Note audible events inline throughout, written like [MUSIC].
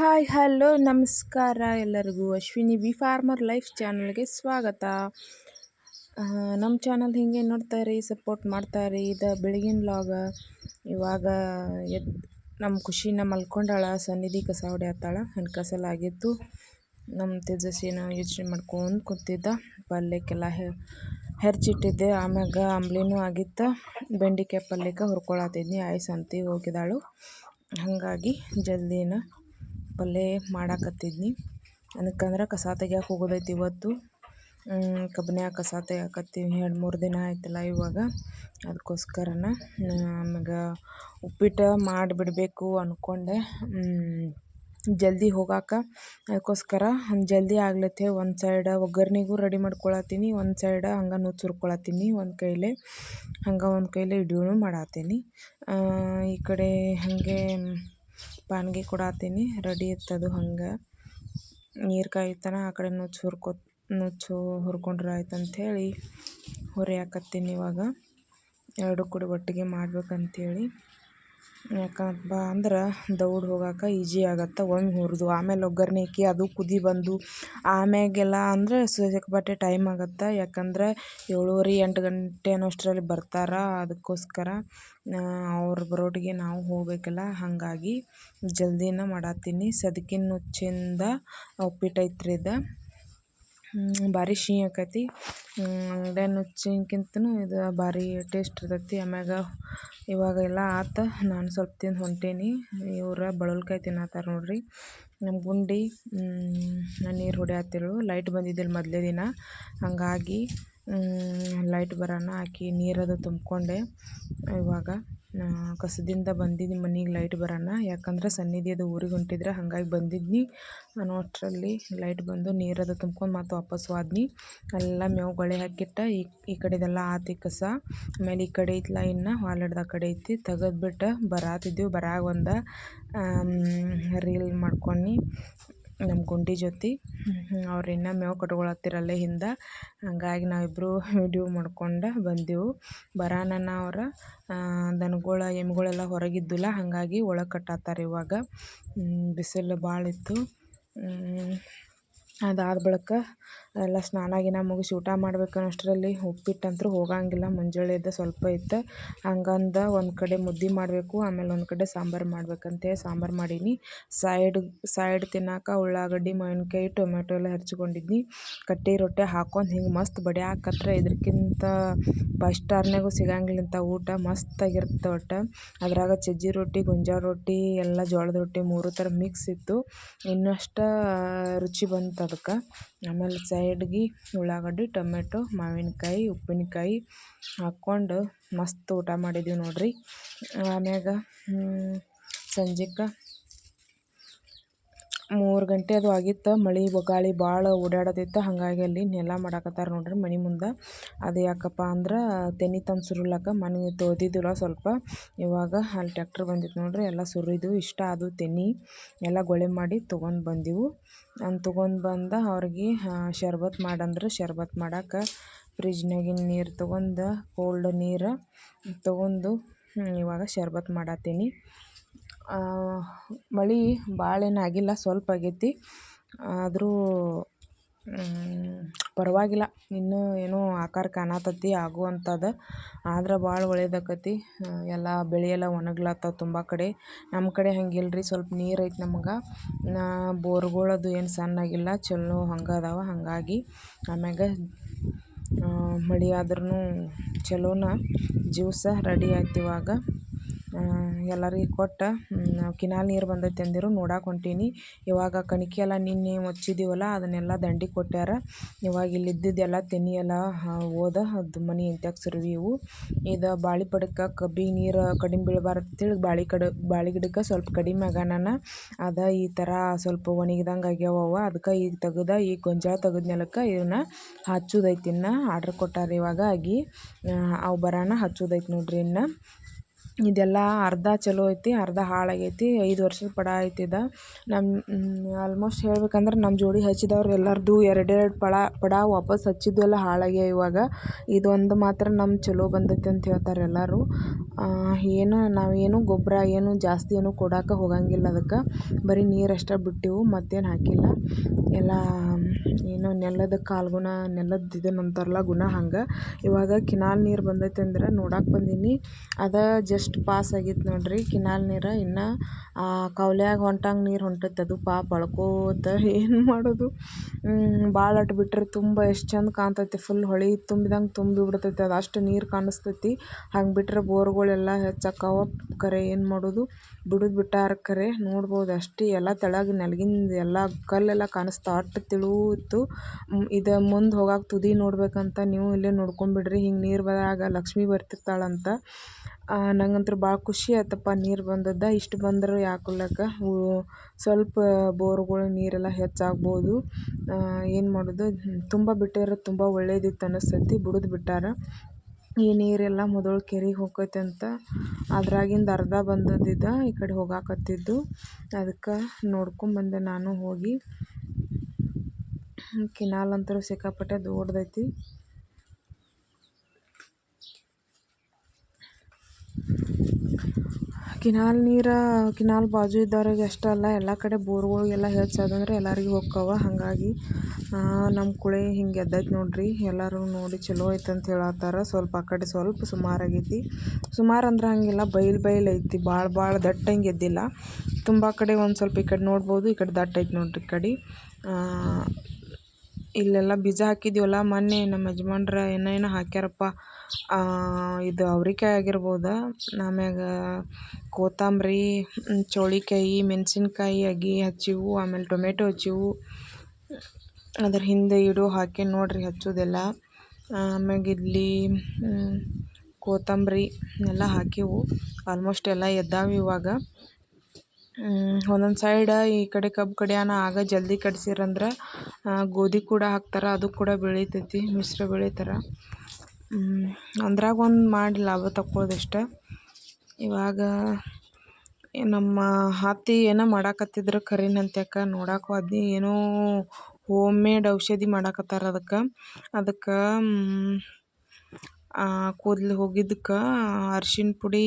Hi, hello, ನಮಸ್ಕಾರ ಎಲ್ಲರಿಗೂ. Ashwini B farmer life ಚಾನಲ್ಗೆ ಸ್ವಾಗತ. ನಮ್ಮ ಚಾನಲ್ ಹಿಂಗೆ ನೋಡ್ತಾರೆ ಸಪೋರ್ಟ್ ಮಾಡ್ತಾರೆ ಇದು ಬೆಳಗಿನ ಲಾಗ ಇವಾಗ ಎದ್ ನಮ್ಮ ಖುಷಿನ ಮಲ್ಕೊಂಡಾಳ, ಸನ್ನಿಧಿ ಕಸ ಹೊಡೆಯತ್ತಾಳ ಹೆಣ್ಣು ಕಸಲ ಆಗಿತ್ತು ನಮ್ಮ ತೇಜಸ್ವಿನ ಯೋಚನೆ ಮಾಡ್ಕೊಂಡು ಕೂತಿದ್ದ. ಪಲ್ಯಕ್ಕೆಲ್ಲ ಹೆರ್ಚಿಟ್ಟಿದ್ದೆ. ಆಮ್ಯಾಗ ಅಂಬ್ಲಿನೂ ಆಗಿತ್ತು. ಬೆಂಡಿಕಾಯಿ ಪಲ್ಯಕ್ಕೆ ಹುರ್ಕೊಳತ್ತಿದ್ನಿ ಆಯ್ ಸಂತಿಗೆ ಹೋಗಿದ್ದಾಳು ಹಾಗಾಗಿ ಜಲ್ದಿನ ಪಲ್ಯ ಮಾಡಾಕತ್ತಿದ್ನಿ. ಅದಕ್ಕಂದ್ರೆ ಕಸ ತೆಗಿಯಕ್ಕೆ ಹೋಗೋದೈತಿ ಇವತ್ತು. ಕಬ್ಬನ್ಯಾಗ ಕಸ ತೆಗಿಯಾಕತ್ತೀವಿ. ಎರಡು ಮೂರು ದಿನ ಆಯ್ತಲ್ಲ ಇವಾಗ. ಅದಕ್ಕೋಸ್ಕರನ ನಮಗೆ ಉಪ್ಪಿಟ್ಟು ಮಾಡಿಬಿಡಬೇಕು ಅಂದ್ಕೊಂಡೆ ಜಲ್ದಿ ಹೋಗಾಕ. ಅದಕ್ಕೋಸ್ಕರ ಜಲ್ದಿ ಆಗ್ಲತ್ತೆ. ಒಂದು ಸೈಡ ಒಗ್ಗರ್ಣಿಗೂ ರೆಡಿ ಮಾಡ್ಕೊಳತ್ತೀನಿ. ಒಂದು ಸೈಡ ಹಂಗೆ ನುಚ್ಚುರ್ಕೊಳತ್ತೀನಿ. ಒಂದು ಕೈಲೇ ಹಂಗೆ ಒಂದು ಕೈಲೇ ಇಡೀನು ಮಾಡತ್ತೀನಿ. ಈ ಕಡೆ ಹಾಗೆ ಪಾನ್ಗೆ ಕೊಡತ್ತೀನಿ ರೆಡಿ ಇತ್ತದು ಹಂಗೆ. ನೀರು ಕಾಯ್ತಾನ ಆ ಕಡೆ ನುಚ್ಚು ಹುರ್ಕೊ, ನುಚ್ಚು ಹುರ್ಕೊಂಡ್ರೆ ಆಯ್ತು ಅಂಥೇಳಿ ಹುರಿಯಾಕತ್ತೀನಿ ಇವಾಗ. ಎರಡು ಕೂಡ ಒಟ್ಟಿಗೆ ಯಾಕಪ್ಪ ಅಂದ್ರೆ ದೌಡ್ ಹೋಗಾಕ ಈಜಿ ಆಗತ್ತೆ, ಒಮ್ಮೆ ಹುರಿದು, ಆಮೇಲೆ ಒಗ್ಗರ್ಣೆ ಹಾಕಿ ಅದು ಕುದಿ ಬಂದು, ಆಮ್ಯಾಗೆಲ್ಲ ಅಂದರೆ ಸಿಕ್ಕಾಪಟ್ಟೆ ಟೈಮ್ ಆಗತ್ತೆ. ಯಾಕಂದ್ರೆ ಏಳುವರೆ ಎಂಟು ಗಂಟೆ ಅನ್ನೋಷ್ಟರಲ್ಲಿ ಬರ್ತಾರೆ, ಅದಕ್ಕೋಸ್ಕರ ಅವ್ರು ಬರೋಟಿಗೆ ನಾವು ಹೋಗಬೇಕಲ್ಲ, ಹಾಗಾಗಿ ಜಲ್ದಿನ ಮಾಡತ್ತೀನಿ. ಸದಕಿನ ನುಚ್ಚಿಂದ ಉಪ್ಪಿಟ್ಟು ಐತ್ರಿ ಇದು. ಭಾರಿ ಸಿಹಿ ಆಕೈತಿ. ಅಂಗಡಿ ನುಚ್ಚಿನ್ಕಿಂತನೂ ಇದು ಭಾರಿ ಟೇಸ್ಟ್ ಇರ್ತೈತಿ. ಆಮ್ಯಾಗ ಇವಾಗ ಎಲ್ಲ ಆತು, ನಾನು ಸ್ವಲ್ಪ ತಿಂದು ಹೊಂಟೇನಿ. ಇವ್ರು ಬಳಲ್ಕಾಯಿ ತಿನ್ನತ್ತಾರ ನೋಡ್ರಿ. ನಮ್ಮ ಗುಂಡಿ ನೀರು ಹೊಡ್ಯಾತಿರು ಲೈಟ್ ಬಂದಿದ್ದಿಲ್ಲ ಮೊದಲೇ ದಿನ. ಹಾಗಾಗಿ ಲೈಟ್ ಬರೋಣ ಆಕಿ ನೀರದು ತುಂಬಿಕೊಂಡೆ. ಇವಾಗ ಕಸದಿಂದ ಬಂದಿದ್ದು ಮನೆಗೆ ಲೈಟ್ ಬರೋಣ ಯಾಕಂದ್ರೆ ಸನ್ನಿಧಿ ಅದು ಊರಿಗೆ ಹೊಂಟಿದ್ರೆ, ಹಾಗಾಗಿ ಬಂದಿದ್ನಿ. ನಾನು ಅಷ್ಟರಲ್ಲಿ ಲೈಟ್ ಬಂದು ನೀರದು ತುಂಬ್ಕೊಂಡು ಮತ್ತು ವಾಪಸ್ ಹೋದ್ನಿ ಎಲ್ಲ ಮೇವು ಗೊಳೆ ಹಾಕಿಟ್ಟ. ಈ ಈ ಕಡೆದೆಲ್ಲ ಆತಿ ಕಸ. ಆಮೇಲೆ ಈ ಕಡೆ ಐತ್ಲ ಇನ್ನು ಹಾಲಿಡ್ದ ಕಡೆ ಐತಿ. ತೆಗೆದ್ಬಿಟ್ಟು ಬರಾತಿದ್ದೀವಿ ಬರಾಗ ಒಂದು ರೀಲ್ ಮಾಡ್ಕೊಂಡು ನಮ್ಮ ಗುಂಡಿ ಜೊತೆ. ಅವ್ರು ಇನ್ನೂ ಮೇವು ಕಟ್ಕೊಳತ್ತಿರಲ್ಲೇ ಹಿಂದೆ. ಹಂಗಾಗಿ ನಾವಿಬ್ಬರು ವಿಡಿಯೋ ಮಾಡ್ಕೊಂಡು ಬಂದೆವು. ಬರಾನನ ಅವರ ದನಗಳ ಎಮ್ಗಳೆಲ್ಲ ಹೊರಗಿದ್ದಿಲ್ಲ ಹಾಗಾಗಿ ಒಳಗೆ ಕಟ್ಟತ್ತಾರೆ ಇವಾಗ. ಬಿಸಿಲು ಭಾಳ ಇತ್ತು. ಅದಾದ ಬಳಿಕ ಎಲ್ಲ ಸ್ನಾನ ಗಿನ ಮುಗಿಸಿ ಊಟ ಮಾಡ್ಬೇಕು ಅನ್ನೋಷ್ಟರಲ್ಲಿ ಉಪ್ಪಿಟ್ಟಂತೂ ಹೋಗಂಗಿಲ್ಲ. ಮುಂಜಾನೆ ಎದ್ದು ಸ್ವಲ್ಪ ಇತ್ತು. ಹಂಗಂದ ಒಂದು ಕಡೆ ಮುದ್ದೆ ಮಾಡಬೇಕು, ಆಮೇಲೆ ಒಂದು ಕಡೆ ಸಾಂಬಾರು ಮಾಡ್ಬೇಕಂತೇಳಿ ಸಾಂಬಾರು ಮಾಡೀನಿ. ಸೈಡ್ ಸೈಡ್ ತಿನ್ನಾಕ ಉಳ್ಳಾಗಡ್ಡಿ, ಮಾವಿನಕಾಯಿ ಟೊಮೆಟೊ ಎಲ್ಲ ಹೆಚ್ಚಿಕೊಂಡಿದ್ನಿ ಕಟ್ಟಿ ರೊಟ್ಟಿ ಹಾಕೊಂಡು ಹಿಂಗೆ ಮಸ್ತ್ ಬಡಿಯಾಕತ್ರ ಇದಕ್ಕಿಂತ ಫಸ್ಟ್ ಸ್ಟಾರ್ನಾಗೂ ಸಿಗಂಗಿಲ್ಲ ಇಂಥ ಊಟ. ಮಸ್ತಾಗಿರ್ತ ಒಟ್ಟು. ಅದ್ರಾಗ ಚಜ್ಜಿ ರೊಟ್ಟಿ ಗೊಂಜಾಳ ರೊಟ್ಟಿ, ಎಲ್ಲ ಜೋಳದ ರೊಟ್ಟಿ ಮೂರು ಥರ ಮಿಕ್ಸ್ ಇತ್ತು. ಇನ್ನಷ್ಟು ರುಚಿ ಬಂತು ಅದಕ್ಕೆ ಆಮೇಲೆ ಸೈಡ್ಗೆ ಉಳ್ಳಾಗಡ್ಡಿ ಟೊಮೆಟೊ ಮಾವಿನಕಾಯಿ ಉಪ್ಪಿನಕಾಯಿ ಹಾಕ್ಕೊಂಡು ಮಸ್ತ್ ಊಟ ಮಾಡಿದ್ದೀವಿ ನೋಡಿರಿ. ಆಮ್ಯಾಗ ಸಂಜೆಗೆ ಮೂರು ಗಂಟೆ ಅದು ಆಗಿತ್ತು. ಮಳೆ ಗಾಳಿ ಭಾಳ ಓಡಾಡೋದಿತ್ತು ಹಾಗಾಗಿ ಅಲ್ಲಿ ನೆಲ ಮಾಡಾಕತ್ತಾರ ನೋಡ್ರಿ ಮನೆ ಮುಂದೆ. ಅದು ಯಾಕಪ್ಪ ಅಂದ್ರೆ ತೆನಿ ತಂದು ಸುರುಳಾಕ ಮನೆ ತೊಳ್ದಿದ್ದಿಲ್ಲ ಸ್ವಲ್ಪ. ಇವಾಗ ಅಲ್ಲಿ ಟ್ಯಾಕ್ಟ್ರ್ ಬಂದಿತ್ತು ನೋಡ್ರಿ. ಎಲ್ಲ ಸುರಿದು ಇಷ್ಟ ಅದು ತೆನಿ ಎಲ್ಲ ಗೊಳೆ ಮಾಡಿ ತೊಗೊಂಡು ಬಂದೆವು. ನಾನು ತೊಗೊಂಡು ಬಂದ ಅವ್ರಿಗೆ ಶರ್ಬತ್ ಮಾಡಂದ್ರೆ ಶರ್ಬತ್ ಮಾಡಕ್ಕೆ ಫ್ರಿಜ್ನಾಗಿನ ನೀರು ತೊಗೊಂಡು ಕೋಲ್ಡ್ ನೀರು ತೊಗೊಂಡು ಇವಾಗ ಶರ್ಬತ್ ಮಾಡತ್ತೀನಿ ಮಳೆ ಭಾಳ ಏನು ಆಗಿಲ್ಲ, ಸ್ವಲ್ಪ ಆಗೈತಿ. ಆದರೂ ಪರವಾಗಿಲ್ಲ. ಇನ್ನೂ ಏನೋ ಆಕಾರ ಕಾಣತೈತಿ ಆಗುವಂಥದ್ದು ಆದ್ರೆ ಭಾಳ ಒಳ್ಳೇದಾಕತಿ. ಎಲ್ಲ ಬೆಳೆ ಎಲ್ಲ ಒಣಗ್ಲತ್ತಾವ ತುಂಬ ಕಡೆ. ನಮ್ಮ ಕಡೆ ಹಂಗಿಲ್ಲ ರೀ ಸ್ವಲ್ಪ ನೀರು ಐತೆ ನಮ್ಗೆ. ನಾ, ಬೋರ್ಗಳದು ಏನು ಸಣ್ಣಾಗಿಲ್ಲ, ಚಲೋ ಹಂಗೆ ಅದಾವ, ಹಾಗಾಗಿ ಆಮ್ಯಾಗ ಮಳೆ ಆದ್ರೂ ಚಲೋನ, ಜ್ಯೂಸ ರೆಡಿ ಆಯ್ತು ಇವಾಗ. ಎಲ್ಲರಿಗೆ ಕೊಟ್ಟು ಕಿನಾಲ್ ನೀರು ಬಂದೈತೆ ಅಂದಿರು ನೋಡಕ್ಕೆ ಹೊಂಟೀನಿ. ಇವಾಗ ಕಣಿಕೆ ಎಲ್ಲ ನಿನ್ನೆ ಮುಚ್ಚಿದ್ದೀವಲ್ಲ ಅದನ್ನೆಲ್ಲ ದಂಡಿ ಕೊಟ್ಟಾರ ಇವಾಗ ಇಲ್ಲಿ ಇದ್ದಿದ್ದೆಲ್ಲ ತೆನಿ ಎಲ್ಲ ಹೋದ. ಅದು ಮನೆ ಇಂತ್ಯಾಕೆ ಸುರುವಿ ಇವು. ಇದು ಬಾಳಿ ಪಡಕ್ಕೆ ಕಬ್ಬಿ ನೀರು ಕಡಿಮೆ ಬೀಳಬಾರ್ದು ತಿಳಿ ಬಾಳೆ ಕಡ, ಬಾಳೆ ಗಿಡಕ್ಕೆ ಸ್ವಲ್ಪ ಕಡಿಮೆ ಆಗಾನ ಅದ ಈ ಥರ ಸ್ವಲ್ಪ ಒಣಗಿದಂಗೆ ಆಗ್ಯಾವ ಅದಕ್ಕೆ ಈಗ ತೆಗ್ದ ಈ ಗೊಂಜಾಳ ತೆಗೆದ್ಮೇಲಕ್ಕೆ ಇವನ್ನ ಹಚ್ಚೋದೈತಿ ಇನ್ನು. ಆರ್ಡ್ರ್ ಕೊಟ್ಟಾರ ಇವಾಗ ಆಗಿ ಅವು ಬರೋಣ ಹಚ್ಚೋದೈತಿ ನೋಡ್ರಿ ಇನ್ನು. ಇದೆಲ್ಲ ಅರ್ಧ ಚಲೋ ಐತಿ, ಅರ್ಧ ಹಾಳಾಗೈತಿ, ಐದು ವರ್ಷದ ಪಡ ಐತಿ ಇದು ನಮ್ಮ ಆಲ್ಮೋಸ್ಟ್ ಹೇಳ್ಬೇಕಂದ್ರೆ ನಮ್ಮ ಜೋಡಿ ಹಚ್ಚಿದವ್ರು ಎಲ್ಲರದ್ದು ಎರಡೆರಡು ಪಡ ಪಡ ವಾಪಸ್ ಹಚ್ಚಿದ್ದು ಎಲ್ಲ ಹಾಳಾಗ್ಯಾವ ಇವಾಗ. ಇದೊಂದು ಮಾತ್ರ ನಮ್ಮ ಚಲೋ ಬಂದೈತಿ ಅಂತ ಹೇಳ್ತಾರೆ ಎಲ್ಲರೂ. ಏನು, ನಾವೇನು ಗೊಬ್ಬರ ಏನು ಜಾಸ್ತಿ ಏನು ಕೊಡಕ್ಕೆ ಹೋಗಂಗಿಲ್ಲ ಅದಕ್ಕೆ. ಬರೀ ನೀರು ಅಷ್ಟೇ ಬಿಟ್ಟೆವು, ಮತ್ತೇನು ಹಾಕಿಲ್ಲ. ಎಲ್ಲ ಏನೋ ನೆಲದ ಕಾಲ್ಗುಣ ನೆಲದ ಇದನ್ನ ಅಂತಾರಲ್ಲ ಗುಣ ಹಂಗೆ. ಇವಾಗ ಕಿನಾಲ್ ನೀರು ಬಂದೈತೆ ಅಂದ್ರೆ ನೋಡಕ್ಕೆ ಬಂದೀನಿ. ಅದು ಜಸ್ಟ್ ಪಾಸ್ ಆಗಿತ್ತು ನೋಡ್ರಿ. ಕಿನಾಲ್ ನೀರು ಇನ್ನು ಕೌಲ್ಯಾಗ ಹೊಂಟಂಗೆ ನೀರು ಹೊಂಟೈತೆ ಅದು ಪಾಪ. ಬಳ್ಕೋತ ಏನು ಮಾಡೋದು? ಭಾಳ ಅಟ್ ಬಿಟ್ಟರೆ ತುಂಬ ಎಷ್ಟು ಚಂದ ಕಾಣ್ತೈತಿ. ಫುಲ್ ಹೊಳೆ ತುಂಬಿದಂಗೆ ತುಂಬಿ ಬಿಡ್ತೈತೆ. ಅದು ಅಷ್ಟು ನೀರು ಕಾಣಿಸ್ತೈತಿ. ಹಂಗೆ ಬಿಟ್ಟರೆ ಬೋರ್ಗಳೆಲ್ಲ ಹೆಚ್ಚಾಕವ ಕರೆ ಏನು ಮಾಡೋದು? ಬಿಡೋದು ಬಿಟ್ಟಾರ ಕರೆ. ನೋಡ್ಬೋದು ಅಷ್ಟೇ. ಎಲ್ಲ ತೆಳಗೆ ನೆಲಗಿಂದ ಎಲ್ಲ ಕಲ್ಲೆಲ್ಲ ಕಾಣಿಸ್ತಾ. ಅಟ್ಟು ತಿಳು ಇತ್ತು. ಇದು ಮುಂದೆ ಹೋಗಾಕ ತುದಿ ನೋಡ್ಬೇಕಂತ ನೀವು ಇಲ್ಲೇ ನೋಡ್ಕೊಂಬಿಡ್ರಿ, ಹಿಂಗೆ ನೀರು ಬಂದಾಗ ಲಕ್ಷ್ಮಿ ಬರ್ತಿರ್ತಾಳಂತ. ನಂಗಂತೂ ಭಾಳ ಖುಷಿ ಆಯ್ತಪ್ಪ ನೀರು ಬಂದದ್ದು. ಇಷ್ಟು ಬಂದ್ರೆ ಯಾಕೊಲ್ಲಕ ಸ್ವಲ್ಪ ಬೋರ್ಗಳು ನೀರೆಲ್ಲ ಹೆಚ್ಚಾಗ್ಬೋದು. ಏನು ಮಾಡೋದು ತುಂಬ ಬಿಟ್ಟಿರೋದು ತುಂಬ ಒಳ್ಳೇದಿತ್ತು ಅನ್ನಿಸ್ತೈತಿ ಬಿಡುದು ಬಿಟ್ಟಾರ. ಈ ನೀರೆಲ್ಲ ಮೊದಲು ಕೆರೆಗೆ ಹೋಗೈತೆ ಅಂತ ಅದ್ರಾಗಿಂದ ಅರ್ಧ ಬಂದದ್ದಿದ್ದ ಈ ಕಡೆ ಹೋಗಾಕತ್ತಿದ್ದು. ಅದಕ್ಕೆ ನೋಡ್ಕೊಂಬಂದೆ ನಾನು ಹೋಗಿ. ಕಿನಾಲ್ ಅಂತೂ ಸಿಕ್ಕಾಪಟ್ಟೆ ದೊಡ್ಡದೈತಿ ಕಿನಾಲ್ ನೀರು, ಕಿನಾಲ್ ಬಾಜು ಇದ್ದವ್ರಿಗೆ ಅಷ್ಟೇ ಅಲ್ಲ, ಎಲ್ಲ ಕಡೆ ಬೋರ್ಗಳಿಗೆಲ್ಲ ಹೆಚ್ಚಾದಂದ್ರೆ ಎಲ್ಲರಿಗೂ ಹೋಕ್ಕವ ಹಾಗಾಗಿ ನಮ್ಮ ಕುಳಿ ಹಿಂಗೆ ಎದ್ದೈತೆ ನೋಡ್ರಿ. ಎಲ್ಲರೂ ನೋಡಿ ಚಲೋ ಐತೆ ಅಂತ ಹೇಳತ್ತಾರ. ಸ್ವಲ್ಪ ಆ ಕಡೆ ಸ್ವಲ್ಪ ಸುಮಾರಾಗೈತಿ ಸುಮಾರು ಅಂದ್ರೆ ಹಂಗಿಲ್ಲ, ಬೈಲು ಬೈಲು ಐತಿ. ಭಾಳ ಭಾಳ ದಟ್ಟ ಹಿಂಗೆ ಎದ್ದಿಲ್ಲ. ತುಂಬ ಕಡೆ ಒಂದು ಸ್ವಲ್ಪ ಈ ಕಡೆ ನೋಡ್ಬೋದು, ಈ ಕಡೆ ದಟ್ಟ ಐತಿ ನೋಡ್ರಿ ಈ ಕಡೆ. ಇಲ್ಲೆಲ್ಲ ಬೀಜ ಹಾಕಿದ್ದೀವಲ್ಲ ಮೊನ್ನೆ ನಮ್ಮ ಯಜಮಾನ್ರು ಏನೋ ಏನೋ ಹಾಕ್ಯಾರಪ್ಪ. ಇದು ಅವ್ರೆಕಾಯಿ ಆಗಿರ್ಬೋದು? ಆಮ್ಯಾಗ ಕೊತ್ತಂಬರಿ ಚೌಳಿಕಾಯಿ, ಮೆಣಸಿನ್ಕಾಯಿ, ಅಗಿ ಹಚ್ಚಿವು, ಆಮೇಲೆ ಟೊಮೆಟೊ ಹಚ್ಚಿವು. ಅದ್ರ ಹಿಂದೆ ಇಡು ಹಾಕಿ ನೋಡ್ರಿ ಹಚ್ಚೋದೆಲ್ಲ. ಆಮ್ಯಾಗ ಇಲ್ಲಿ ಕೊತ್ತಂಬರಿ ಎಲ್ಲ ಹಾಕಿವು. ಆಲ್ಮೋಸ್ಟ್ ಎಲ್ಲ ಎದ್ದಾವೆ ಇವಾಗ. ಒಂದೊಂದು ಸೈಡ ಈ ಕಡೆ ಕಬ್ಬು ಕಡಿಯಾನ ಆಗ ಜಲ್ದಿ ಕಡ್ಸಿರಂದ್ರೆ ಗೋಧಿ ಕೂಡ ಹಾಕ್ತಾರೆ, ಅದು ಕೂಡ ಬೆಳಿತೈತಿ, ಮಿಶ್ರ ಬೆಳಿತಾರೆ ಅಂದ್ರಾಗ ಒಂದು ಮಾಡಿ ಲಾಭ ತಕ್ಕೊಳ್ಳೋದಷ್ಟೆ ಇವಾಗ ನಮ್ಮ ಹಾತಿ ಏನೋ ಮಾಡಾಕತ್ತಿದ್ರು ಕರಿನಂತ್ಯಕ್ಕೆ ನೋಡಕ್ಕೆ ಹೋದ್ನಿ ಏನೋ ಹೋಮ್ ಮೇಡ್ ಔಷಧಿ ಮಾಡಾಕತ್ತಾರ ಅದಕ್ಕೆ. ಅದಕ್ಕೆ ಕೂದಲು ಹೋಗಿದ್ದಕ್ಕೆ ಅರ್ಶಿಣ ಪುಡಿ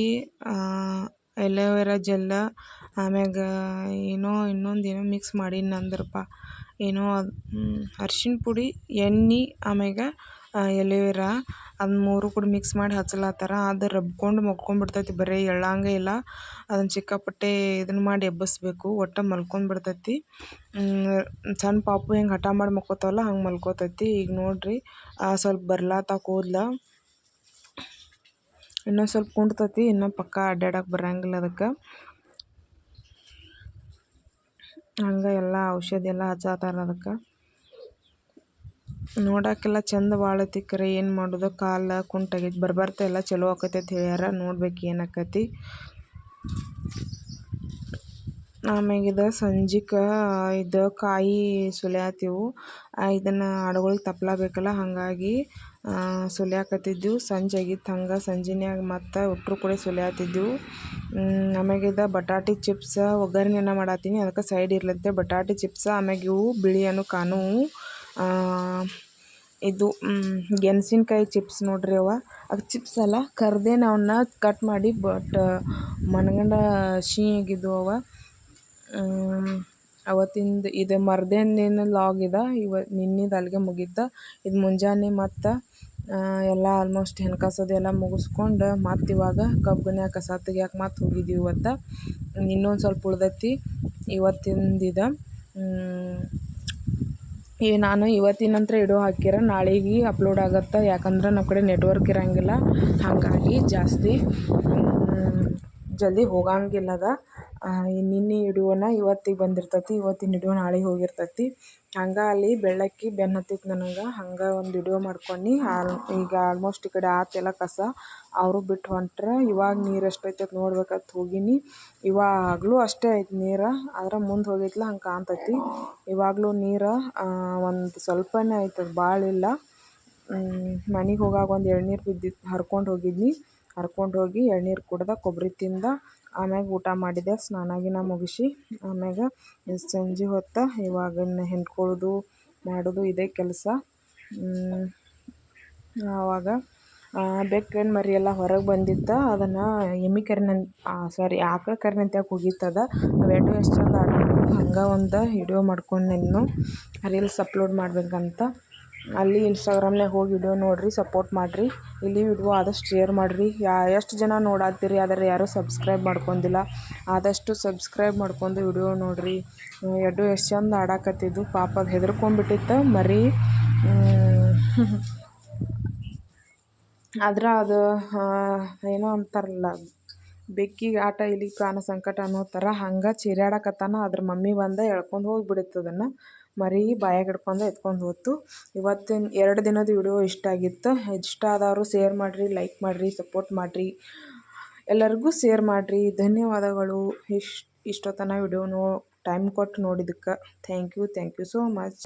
ಎಲೋವೆರಾ ಜೆಲ್ಲ, ಆಮ್ಯಾಗ ಏನೋ ಇನ್ನೊಂದು ಏನೋ ಮಿಕ್ಸ್ ಮಾಡೀನಿ ಅಂದ್ರಪ್ಪ ಏನೋ ಅದು ಅರ್ಶಿಣ ಪುಡಿ, ಎಣ್ಣೆ, ಆಮ್ಯಾಗ ಎಲೋವೆರಾ ಅದು ಮೂರು ಕೂಡ ಮಿಕ್ಸ್ ಮಾಡಿ ಹಚ್ಲತ್ತಾರ ಅದು ರಬ್ಕೊಂಡು ಮಕ್ಕೊಂಬಿಡ್ತೈತಿ ಬರೀ ಎಳ್ಳಂಗೆ ಇಲ್ಲ. ಅದನ್ನು ಸಿಕ್ಕಾಪಟ್ಟೆ ಇದನ್ನು ಮಾಡಿ ಎಬ್ಬಿಸ್ಬೇಕು. ಒಟ್ಟು ಮಲ್ಕೊಂಡ್ಬಿಡ್ತೈತಿ ಸಣ್ಣ ಪಾಪು ಹೆಂಗೆ ಹಠ ಮಾಡಿ ಮಕ್ಕೋತಾವಲ್ಲ ಹಂಗೆ ಮಲ್ಕೋತೈತಿ. ಈಗ ನೋಡಿರಿ ಸ್ವಲ್ಪ ಬರ್ಲಾತ್ತಾವ ಕೂದ್ಲು ಇನ್ನೂ ಸ್ವಲ್ಪ ಕುಂಡ್ತೈತಿ ಇನ್ನೂ ಪಕ್ಕ ಅಡ್ಡಾಡಕ್ಕೆ ಬರಂಗಿಲ್ಲ ಅದಕ್ಕೆ. ಹಂಗೆ ಎಲ್ಲ ಔಷಧಿ ಎಲ್ಲ ಹಚ್ಚಾತಾರ ಅದಕ್ಕೆ. ನೋಡಕ್ಕೆಲ್ಲ ಚಂದ ಭಾಳ ಖರೆ ಏನು ಮಾಡೋದು? ಕಾಲು ಕುಂಟಾಗೈತಿ, ಬರ್ಬರ್ತಾ ಎಲ್ಲ ಚಲೋ ಆಕೈತಿ ಅಂತ ಹೇಳ್ಯಾರ, ನೋಡ್ಬೇಕು ಏನಾಕೈತಿ ಆಮ್ಯಾಗ ಸಂಜಿಕೆ ಇದು ಕಾಯಿ ಸುಲಿಯಾತಿವು, ಇದನ್ನು ಆಡುಗಳಿಗೆ ತಪ್ಪಲ ಬೇಕಲ್ಲ ಹಾಗಾಗಿ ಸುಲಿಯಾಕತ್ತಿದ್ದೆವು ಸಂಜೆ ಆಗಿತ್ತು ಹಂಗೆ ಸಂಜೆನ್ಯಾಗ ಮತ್ತು ಒಟ್ಟರು ಕೂಡ ಸುಲಿಯಾತಿದ್ದೆವು ಆಮ್ಯಾಗಿದ ಇದು ಚಿಪ್ಸ ಒಗ್ಗರ್ಣೆನ ಮಾಡತ್ತೀನಿ. ಅದಕ್ಕೆ ಸೈಡ್ ಇರ್ಲತ್ತೆ ಬಟಾಟಿ ಚಿಪ್ಸ್, ಆಮ್ಯಾಗ ಇವು ಬಿಳಿ ಅನ್ನು ಕಾಣುವು ಇದು ಗೆಣಸಿನ್ಕಾಯಿ ಚಿಪ್ಸ್ ನೋಡ್ರಿ ಅವ. ಅದು ಚಿಪ್ಸ್ ಅಲ್ಲ, ಕರ್ದೇನು ಅವನ್ನ ಕಟ್ ಮಾಡಿ ಬಟ್ ಮನಗಂಡ ಶೀಗಿದ್ವು ಅವ. ಅವತ್ತಿಂದು ಇದು ಲಾಗ್ ಇದೆ, ಇವ ನಿನ್ನೆದು ಅಲ್ಲಿಗೆ ಮುಗಿದ ಇದು ಮುಂಜಾನೆ ಮತ್ತು ಎಲ್ಲ ಆಲ್ಮೋಸ್ಟ್ ಹೆಣ್ಕಾಸೋದು ಎಲ್ಲ ಮುಗಿಸ್ಕೊಂಡು ಮತ್ತು ಇವಾಗ ಕಬ್ಬನ್ಯಾಗ ಕಸ ತೆಗಿಯಾಕೆ ಮತ್ತು ಹೋಗಿದ್ದೀವಿ ಇವತ್ತು. ಇನ್ನೊಂದು ಸ್ವಲ್ಪ ಉಳ್ದೈತಿ ಇವತ್ತಿಂದು ಇದು. ಈ ನಾನು ಇವತ್ತಿನಂತ್ರ ಇಡೋ ಹಾಕಿರ ನಾಳೆಗೆ ಅಪ್ಲೋಡ್ ಆಗತ್ತೆ, ಯಾಕಂದ್ರೆ ನಮ್ಮ ಕಡೆ ನೆಟ್ವರ್ಕ್ ಇರೋಂಗಿಲ್ಲ. ಹಾಗಾಗಿ ಜಾಸ್ತಿ ಜಲ್ದಿ ಹೋಗಂಗಿಲ್ಲ ಅದು ನಿನ್ನೆ ಹಿಡಿಯೋಣ ಇವತ್ತಿಗೆ ಬಂದಿರ್ತೈತಿ, ಇವತ್ತಿನ ಹಿಡಿಯೋ ನಾಳೆ ಹೋಗಿರ್ತೈತಿ. ಹಂಗೆ ಅಲ್ಲಿ ಬೆಳ್ಳಕ್ಕಿ ಬೆನ್ನು ಹತ್ತಿತ್ತು ನನಗೆ, ಹಂಗೆ ಒಂದು ವಿಡಿಯೋ ಮಾಡ್ಕೊಂಡು ಈಗ ಆಲ್ಮೋಸ್ಟ್ ಈ ಕಡೆ ಆತೆಲ್ಲ ಕಸ, ಅವರು ಬಿಟ್ಟು ಹೊಂಟ್ರೆ, ಇವಾಗ ನೀರು ಎಷ್ಟು ಅಂತ ನೋಡ್ಬೇಕಂತ ಹೋಗೀನಿ. ಇವಾಗಲೂ ಅಷ್ಟೇ ಐತೆ ನೀರು, ಆದ್ರೆ ಮುಂದೆ ಹೋಗೈತ್ಲ ಹಂಗೆ ಕಾಣ್ತೈತಿ. ಇವಾಗಲೂ ನೀರು ಒಂದು ಸ್ವಲ್ಪನೇ ಐತೆ ಭಾಳ ಇಲ್ಲ. ಮನೆಗೆ ಹೋಗಾಗ ಒಂದು ಎಳ್ನೀರು ಬಿದ್ದಿತ್ತು ಹರ್ಕೊಂಡು ಹೋಗಿದ್ನಿ. ಹರ್ಕೊಂಡು ಹೋಗಿ ಎಳ್ನೀರು ಕುಡ್ದು ಕೊಬ್ಬರಿ ತಿಂದ ಆಮ್ಯಾಗ ಊಟ ಮಾಡಿದೆ ಸ್ನಾನ ಗಿನ ಮುಗಿಸಿ, ಆಮ್ಯಾಗ ಸಂಜೆ ಹೊತ್ತು ಇವಾಗ ಹಿಂಡ್ಕೊಳ್ಳೋದು ಮಾಡೋದು ಇದೇ ಕೆಲಸ. ಆವಾಗ ಬೆಕ್ಕಿನ ಮರಿ ಎಲ್ಲ ಹೊರಗೆ ಬಂದಿತ್ತು, ಅದನ್ನು ಎಮ್ಮಿ ಕರಿನ ಸಾರಿ ಆಕಳ ಕರಿನಂತ್ಯಾಗ ಹೋಗಿತ್ತದ ಅವೆರಡು ಎಷ್ಟು ಚಂದ ಆಡ್ತಿದ್ವು, ಹಂಗೆ ಒಂದು ವಿಡಿಯೋ ನಿನ್ನೂ ರೀಲ್ಸ್ ಅಪ್ಲೋಡ್ ಮಾಡ್ಬೇಕಂತ. ಅಲ್ಲಿ ಇನ್ಸ್ಟಾಗ್ರಾಮ್ನಾಗ ಹೋಗಿ ವಿಡಿಯೋ ನೋಡಿರಿ ಸಪೋರ್ಟ್ ಮಾಡಿರಿ. ಇಲ್ಲಿ ವಿಡಿಯೋ ಆದಷ್ಟು ಶೇರ್ ಮಾಡಿರಿ. ಯಾ, ಎಷ್ಟು ಜನ ನೋಡಾತ್ತೀರಿ, ಆದರೆ ಯಾರೂ ಸಬ್ಸ್ಕ್ರೈಬ್ ಮಾಡ್ಕೊಂಡಿಲ್ಲ. ಆದಷ್ಟು ಸಬ್ಸ್ಕ್ರೈಬ್ ಮಾಡ್ಕೊಂಡು ವಿಡಿಯೋ ನೋಡಿರಿ. ಎಡ್ಡು ಎಷ್ಟು ಚಂದ ಆಡಾಕತ್ತಿದ್ದು. ಪಾಪ ಹೆದರ್ಕೊಂಡ್ಬಿಟ್ಟಿತ್ತು ಮರಿ. [LAUGHS] ಆದ್ರೆ ಅದು ಏನೋ ಅಂತಾರಲ್ಲ. ಬೆಕ್ಕಿಗೆ ಆಟ ಇಲಿಗೆ ಪ್ರಾಣ ಸಂಕಟ ಅನ್ನೋ ಥರ ಹಂಗೆ ಚೀರಾಡಕತ್ತಾನ ಅದ್ರ ಮಮ್ಮಿ ಬಂದು ಎಳ್ಕೊಂಡು ಹೋಗಿಬಿಡುತ್ತೆ ಅದನ್ನು. ಮರಿ ಬಾಯಾಗ ಹಿಡ್ಕೊಂಡು ಎತ್ಕೊಂಡು ಹೋಯ್ತು ಇವತ್ತಿನ ಎರಡು ದಿನದ ವಿಡಿಯೋ ಇಷ್ಟ ಆಗಿತ್ತು. ಇಷ್ಟ ಆದವರು ಶೇರ್ ಮಾಡಿರಿ, ಲೈಕ್ ಮಾಡಿರಿ, ಸಪೋರ್ಟ್ ಮಾಡಿರಿ. ಎಲ್ಲರಿಗೂ ಶೇರ್ ಮಾಡಿರಿ. ಧನ್ಯವಾದಗಳು. ಇಷ್ಟು ಇಷ್ಟೊತ್ತನ ವಿಡಿಯೋ ನೋ, ಟೈಮ್ ಕೊಟ್ಟು ನೋಡಿದ್ದಕ್ಕೆ thank you thank you so much.